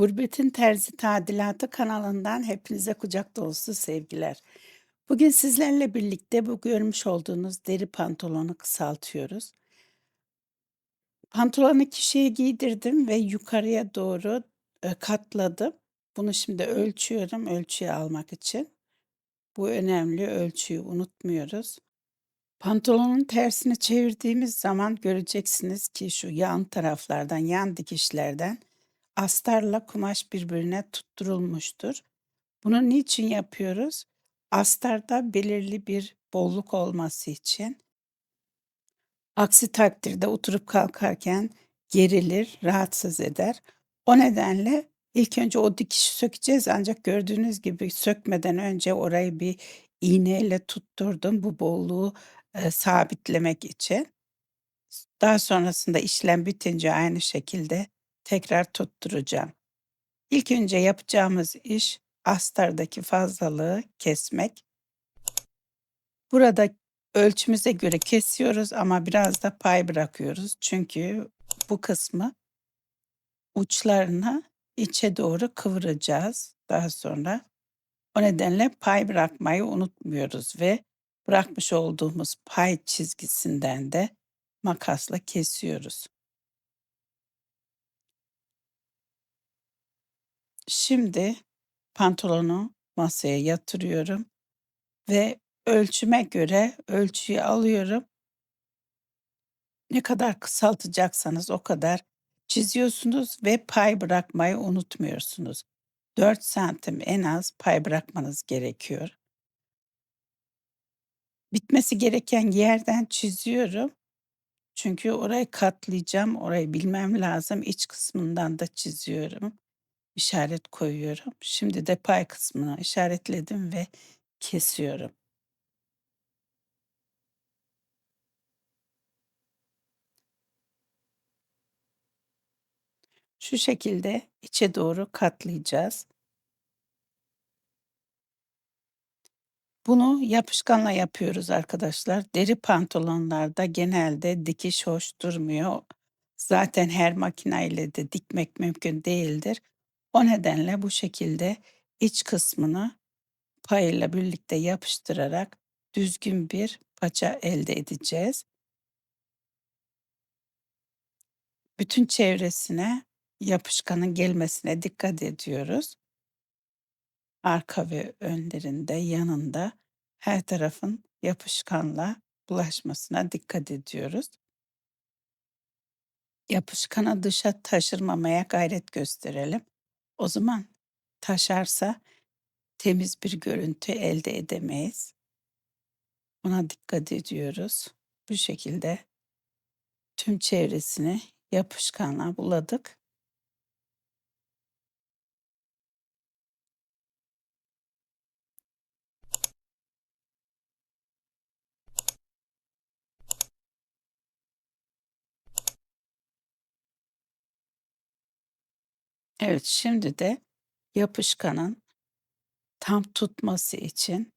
Gurbetin Terzi Tadilatı kanalından hepinize kucak dolusu sevgiler. Bugün sizlerle birlikte bu görmüş olduğunuz deri pantolonu kısaltıyoruz. Pantolonu kişiye giydirdim ve yukarıya doğru e, katladım. Bunu şimdi ölçüyorum ölçüyü almak için. Bu önemli ölçüyü unutmuyoruz. Pantolonun tersini çevirdiğimiz zaman göreceksiniz ki şu yan taraflardan, yan dikişlerden astarla kumaş birbirine tutturulmuştur. Bunu niçin yapıyoruz? Astarda belirli bir bolluk olması için. Aksi takdirde oturup kalkarken gerilir, rahatsız eder. O nedenle ilk önce o dikişi sökeceğiz ancak gördüğünüz gibi sökmeden önce orayı bir iğneyle tutturdum bu bolluğu e, sabitlemek için. Daha sonrasında işlem bitince aynı şekilde tekrar tutturacağım. İlk önce yapacağımız iş astardaki fazlalığı kesmek. Burada ölçümüze göre kesiyoruz ama biraz da pay bırakıyoruz. Çünkü bu kısmı uçlarını içe doğru kıvıracağız daha sonra. O nedenle pay bırakmayı unutmuyoruz ve bırakmış olduğumuz pay çizgisinden de makasla kesiyoruz. Şimdi pantolonu masaya yatırıyorum ve ölçüme göre ölçüyü alıyorum. Ne kadar kısaltacaksanız o kadar çiziyorsunuz ve pay bırakmayı unutmuyorsunuz. 4 santim en az pay bırakmanız gerekiyor. Bitmesi gereken yerden çiziyorum. Çünkü orayı katlayacağım, orayı bilmem lazım. İç kısmından da çiziyorum işaret koyuyorum. Şimdi de pay kısmına işaretledim ve kesiyorum. Şu şekilde içe doğru katlayacağız. Bunu yapışkanla yapıyoruz arkadaşlar. Deri pantolonlarda genelde dikiş hoş durmuyor. Zaten her makineyle de dikmek mümkün değildir. O nedenle bu şekilde iç kısmını payıyla birlikte yapıştırarak düzgün bir paça elde edeceğiz. Bütün çevresine yapışkanın gelmesine dikkat ediyoruz. Arka ve önlerinde, yanında her tarafın yapışkanla bulaşmasına dikkat ediyoruz. Yapışkanı dışa taşırmamaya gayret gösterelim. O zaman taşarsa temiz bir görüntü elde edemeyiz. Buna dikkat ediyoruz. Bu şekilde tüm çevresini yapışkanla buladık. Evet, şimdi de yapışkanın tam tutması için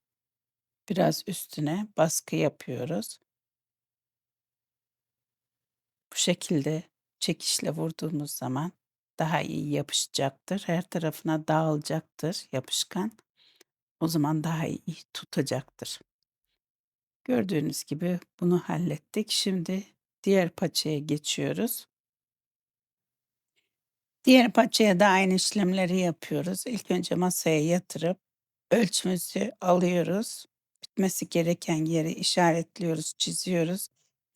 biraz üstüne baskı yapıyoruz. Bu şekilde çekişle vurduğumuz zaman daha iyi yapışacaktır. Her tarafına dağılacaktır yapışkan. O zaman daha iyi tutacaktır. Gördüğünüz gibi bunu hallettik. Şimdi diğer paçaya geçiyoruz. Diğer paçaya da aynı işlemleri yapıyoruz. İlk önce masaya yatırıp ölçümüzü alıyoruz. Bitmesi gereken yeri işaretliyoruz, çiziyoruz.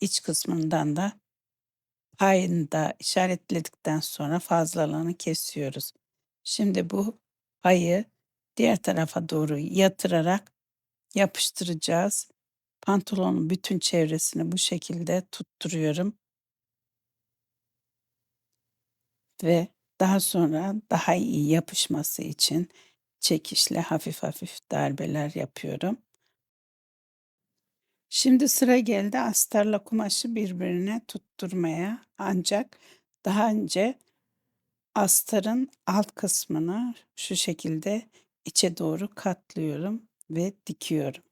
İç kısmından da payını da işaretledikten sonra fazlalığını kesiyoruz. Şimdi bu payı diğer tarafa doğru yatırarak yapıştıracağız. Pantolonun bütün çevresini bu şekilde tutturuyorum. Ve daha sonra daha iyi yapışması için çekişle hafif hafif darbeler yapıyorum. Şimdi sıra geldi astarla kumaşı birbirine tutturmaya. Ancak daha önce astarın alt kısmını şu şekilde içe doğru katlıyorum ve dikiyorum.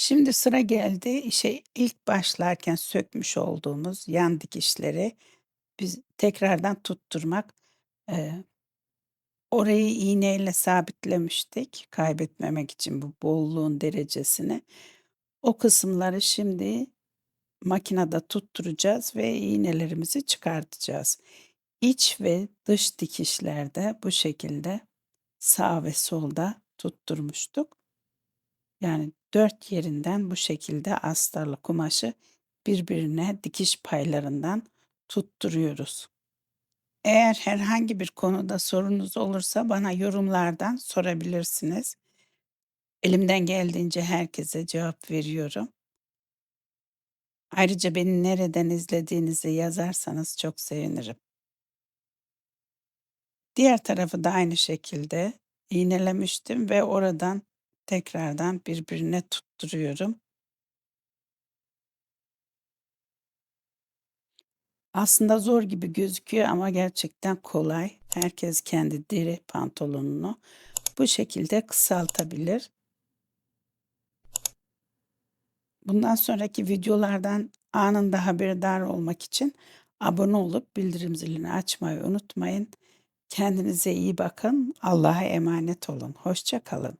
Şimdi sıra geldi işe ilk başlarken sökmüş olduğumuz yan dikişleri biz tekrardan tutturmak. Eee orayı iğneyle sabitlemiştik kaybetmemek için bu bolluğun derecesini. O kısımları şimdi makinede tutturacağız ve iğnelerimizi çıkartacağız. İç ve dış dikişlerde bu şekilde sağ ve solda tutturmuştuk. Yani 4 yerinden bu şekilde astarlı kumaşı birbirine dikiş paylarından tutturuyoruz. Eğer herhangi bir konuda sorunuz olursa bana yorumlardan sorabilirsiniz. Elimden geldiğince herkese cevap veriyorum. Ayrıca beni nereden izlediğinizi yazarsanız çok sevinirim. Diğer tarafı da aynı şekilde iğnelemiştim ve oradan tekrardan birbirine tutturuyorum. Aslında zor gibi gözüküyor ama gerçekten kolay. Herkes kendi deri pantolonunu bu şekilde kısaltabilir. Bundan sonraki videolardan anında haberdar olmak için abone olup bildirim zilini açmayı unutmayın. Kendinize iyi bakın. Allah'a emanet olun. Hoşça kalın.